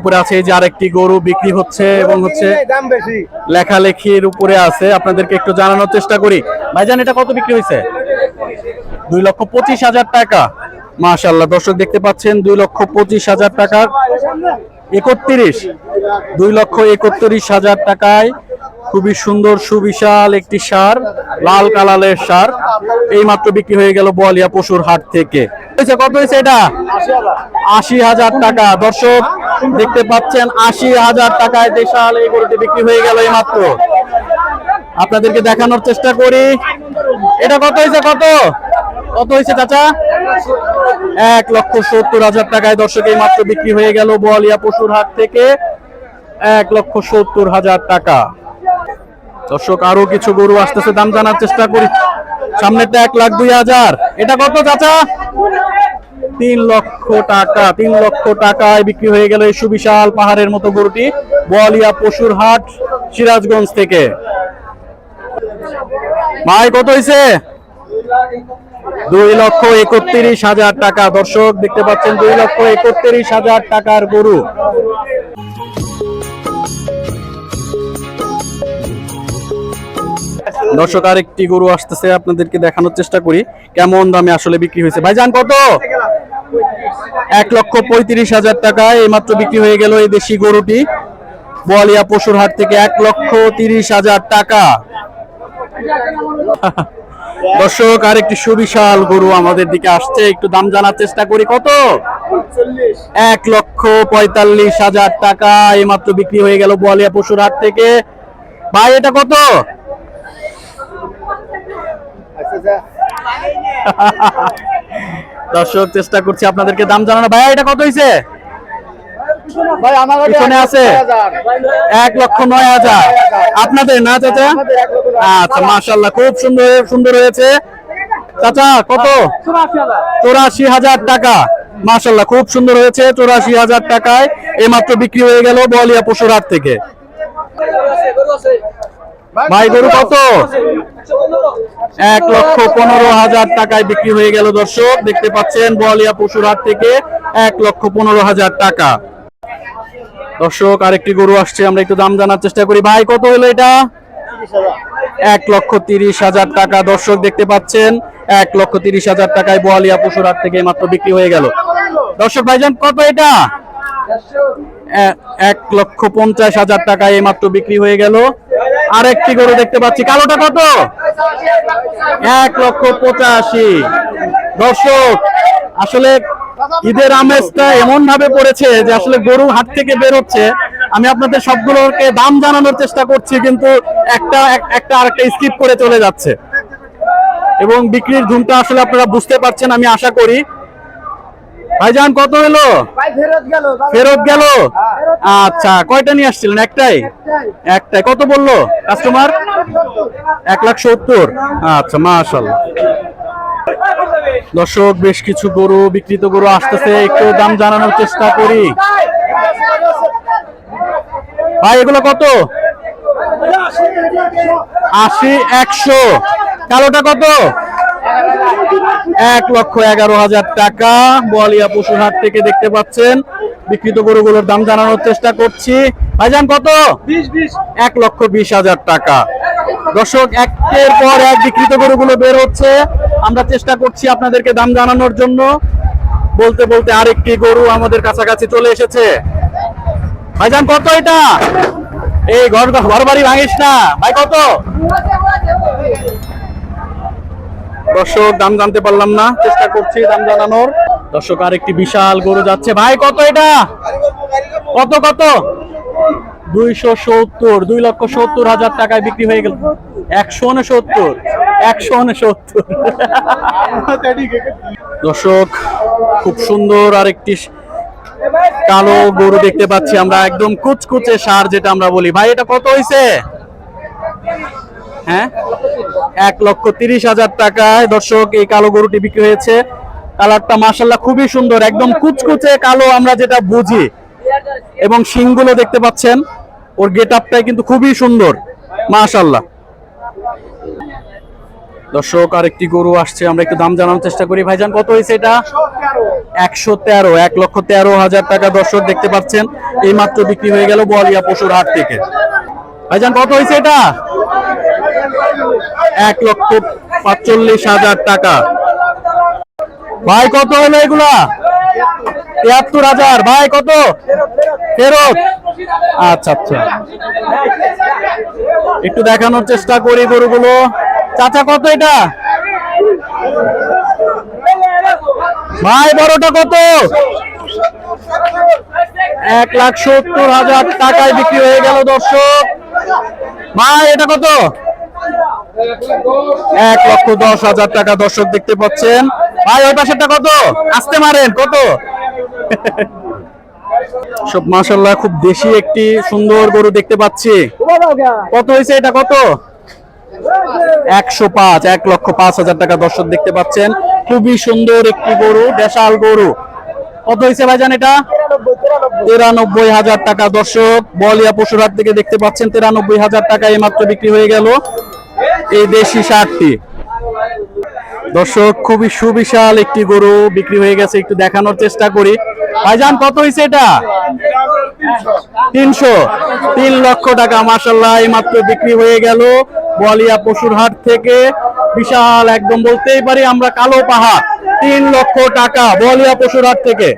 উপরে আছে যে আরেকটি গরু বিক্রি হচ্ছে এবং হচ্ছে লেখালেখির উপরে আছে। আপনাদেরকে একটু জানানোর চেষ্টা করি। ভাইজান, এটা কত বিক্রি হয়েছে? দুই লক্ষ পঁচিশ হাজার টাকা। মাশাল্লাহ দর্শক দেখতে পাচ্ছেন, দুই লক্ষ পঁচিশ হাজার টাকা একত্রিশ। দুই লক্ষ একত্রিশ হাজার টাকায় খুবই সুন্দর, সুবিশাল একটি সার, লাল কালারের সার। এই মাত্র বিক্রি হয়ে গেল বোয়ালিয়া পশুর হাট থেকে। কত হয়েছে এটা? আশি হাজার টাকা। দর্শক, দেখতে পাচ্ছেন, আশি হাজার টাকায় দেশাল এই গরুটি বিক্রি হয়ে গেল এই মাত্র আপনাদেরকে দেখানোর চেষ্টা করি। এটা কত হয়েছে, কত? কত হয়েছে, চাচা? এক লক্ষ সত্তর হাজার টাকায় দর্শক এই মাত্র বিক্রি হয়ে গেল বোয়ালিয়া পশুর হাট থেকে। এক লক্ষ সত্তর হাজার টাকা। দর্শক, আরও কিছু গরু আসতেছে, দাম জানার চেষ্টা করি। সামনেটা এক লাখ দুই হাজার। এটা কত চাচা? তিন লক্ষ টাকা, তিন লক্ষ টাকায় বিক্রি হয়ে গেল সুবিশাল পাহাড়ের মতো গরুটি বোয়ালিয়া পশুর হাট, সিরাজগঞ্জ থেকে। ভাই, কত হয়েছে দুই লক্ষ একত্রিশ হাজার টাকা। দর্শক, দেখতে পাচ্ছেন, দুই লক্ষ একত্রিশ হাজার টাকার গরু। দর্শক, আরেকটি গরু আসতেছে, আপনাদেরকে দেখানোর চেষ্টা করি। কেমন দামে আসলে বিক্রি হয়েছে? ভাইজান, কত? এক লক্ষ পঁয়ত্রিশ হাজার টাকায় এইমাত্র বিক্রি হয়ে গেল এই দেশি গরুটি। বোয়ালিয়া পশুর হাট থেকে এক লক্ষ তিরিশ হাজার টাকা। দর্শক আর একটি সুবিশাল গরু আমাদের দিকে আসছে। একটু দাম জানার চেষ্টা করি। কত? এক লক্ষ পঁয়তাল্লিশ হাজার টাকা, এইমাত্র বিক্রি হয়ে গেল বোয়ালিয়া পশুর হাট থেকে। ভাই, এটা কত? দর্শক চেষ্টা করছি আপনাদেরকে দাম জানানো। ভাই এটা কত হয়েছে পিছনে আছে। এক লক্ষ নয় হাজার। আপনাদের না চাচা? আচ্ছা মাশাল্লাহ খুব সুন্দর সুন্দর হয়েছে। চাচা কত? চৌরাশি হাজার। টাকা। খুব সুন্দর হয়েছে চৌরাশি হাজার টাকায়। এইমাত্র বিক্রি হয়ে গেল বলিয়া পশুর হাট থেকে। ভাই গরু কত? এক লক্ষ পনেরো হাজার টাকায় বিক্রি হয়ে গেল দর্শক। দেখতে পাচ্ছেন বলিয়া পশুর হাট থেকে এক লক্ষ পনেরো হাজার টাকা। দর্শক আরেকটি গরু আসছে আমরা একটু দাম জানার চেষ্টা করি। ভাই কত হলো এটা? এক লক্ষ তিরিশ হাজার টাকা। দর্শক দেখতে পাচ্ছেন এক লক্ষ তিরিশ হাজার টাকায় বোয়ালিয়া পশুর হাট থেকে মাত্র বিক্রি হয়ে গেল। দর্শক ভাইজান কত এটা? এক লক্ষ পঞ্চাশ হাজার টাকায় মাত্র বিক্রি হয়ে গেল। আরেকটি গরু দেখতে পাচ্ছি। কালোটা কত? এক লক্ষ পঁচাশি। দর্শক, আসলে ঈদের আমেজটা এমন ভাবে পড়েছে যে আসলে গরু হাট থেকে বের হচ্ছে। আমি আপনাদের সবগুলোকে দাম জানানোর চেষ্টা করছি, কিন্তু একটা এক- একটা আরেকটা স্কিপ করে চলে যাচ্ছে। এবং বিক্রির ধুমটা আসলে আপনারা বুঝতে পারছেন, আমি আশা করি। ভাইজান কত হলো? ফেরত গেল আচ্ছা কয়টা নিয়ে আসছিলেন? একটাই? একটাই। কত বলল কাস্টমার এক লাখ সত্তর। আচ্ছা মাশাল্লাহ দর্শক বেশ কিছু গরু বিক্রিত গরু আসতেছে। একটু দাম জানানোর চেষ্টা করি। ভাই এগুলো কত? আশি একশো। কালোটা কত? এক লক্ষ এগারো হাজার টাকা বোয়ালিয়া পশুর হাট থেকে দেখতে পাচ্ছেন। বিক্রিত গরুগুলোর দাম জানানোর চেষ্টা করছি। ভাইজান কত? এক লক্ষ বিশ হাজার টাকা। দর্শক একের পর এক বিক্রিত গরুগুলো বের হচ্ছে। আমরা চেষ্টা করছি আপনাদেরকে দাম জানানোর জন্য। বলতে বলতে আরেকটি গরু আমাদের কাছাকাছি চলে এসেছে। ভাইজান কত এটা? এই ঘর ঘর বাড়ি ভাঙিস না। ভাই কত? দর্শক, দাম জানতে পারলাম না, চেষ্টা করছি দাম জানানোর। দর্শক আর একটি বিশাল গরু যাচ্ছে। ভাই, কত এটা? কত কত? দুইশো সত্তর, দুই লক্ষ সত্তর হাজার টাকায় বিক্রি হয়ে গেল। একশো উনসত্তর একশো উনসত্তর। দর্শক, খুব সুন্দর আর একটি কালো গরু দেখতে পাচ্ছি আমরা। একদম কুচকুচে সার, যেটা আমরা বলি। ভাই, এটা কত হয়েছে হ্যাঁ? এক লক্ষ তিরিশ হাজার টাকায় দর্শক এই কালো গরুটি বিক্রি হয়েছে। কালারটা মাসাল্লাহ খুবই সুন্দর, একদম কুচকুচে কালো আমরা যেটা বুঝি। এবং শিংগুলো দেখতে পাচ্ছেন, ওর গেট আপটাই কিন্তু খুবই সুন্দর মাশাল্লাহ দর্শক আর একটি গরু আসছে, আমরা একটু দাম জানানোর চেষ্টা করি। ভাইজান, কত হয়েছে এটা? একশো তেরো, এক লক্ষ তেরো হাজার টাকা দর্শক দেখতে পাচ্ছেন। এই মাত্র বিক্রি হয়ে গেল বোয়ালিয়া পশুর হাট থেকে। ভাইজান, কত হয়েছে এটা? এক লক্ষ পাঁচচল্লিশ হাজার টাকা। ভাই, কত হলো এগুলা? তিয়াত্তর হাজার। ভাই, কত? ফেরত। আচ্ছা আচ্ছা। একটু দেখানোর চেষ্টা করি গরুগুলো। চাচা, কত এটা? ভাই, বড়টা কত? এক লাখ সত্তর হাজার টাকায় বিক্রি হয়ে গেল দর্শক। ভাই, এটা কত? এক লক্ষ দশ হাজার টাকা দর্শক দেখতে পাচ্ছেন। ভাই, ওই পাশেরটা কত? আসতে মারেন, কত? সব মাশাল্লাহ খুব দেশি একটি সুন্দর গরু দেখতে পাচ্ছি। কত হয়েছে এটা, কত? একশো পাঁচ, এক লক্ষ পাঁচ হাজার টাকা দর্শক দেখতে পাচ্ছেন। খুবই সুন্দর একটি গরু, দেশাল গরু। কত হয়েছে ভাইজান এটা? তিরানব্বই হাজার টাকা দর্শক। বলিয়া পশুরহাট থেকে দেখতে পাচ্ছেন, তিরানব্বই হাজার টাকা এই মাত্র বিক্রি হয়ে গেল। এই দেশি সারটি। দর্শক, খুবই সুবিশাল একটি গরু বিক্রি হয়ে গেছে, একটু দেখানোর চেষ্টা করি। ভাইজান, কত হয়েছে এটা? তিনশো। তিন লক্ষ টাকা মাসাল্লাহ এই মাত্র বিক্রি হয়ে গেল বলিয়া পশুর হাট থেকে। বিশাল, একদম বলতেই পারি আমরা কালো পাহাড়। তিন লক্ষ টাকা বলিয়া পশুর হাট থেকে।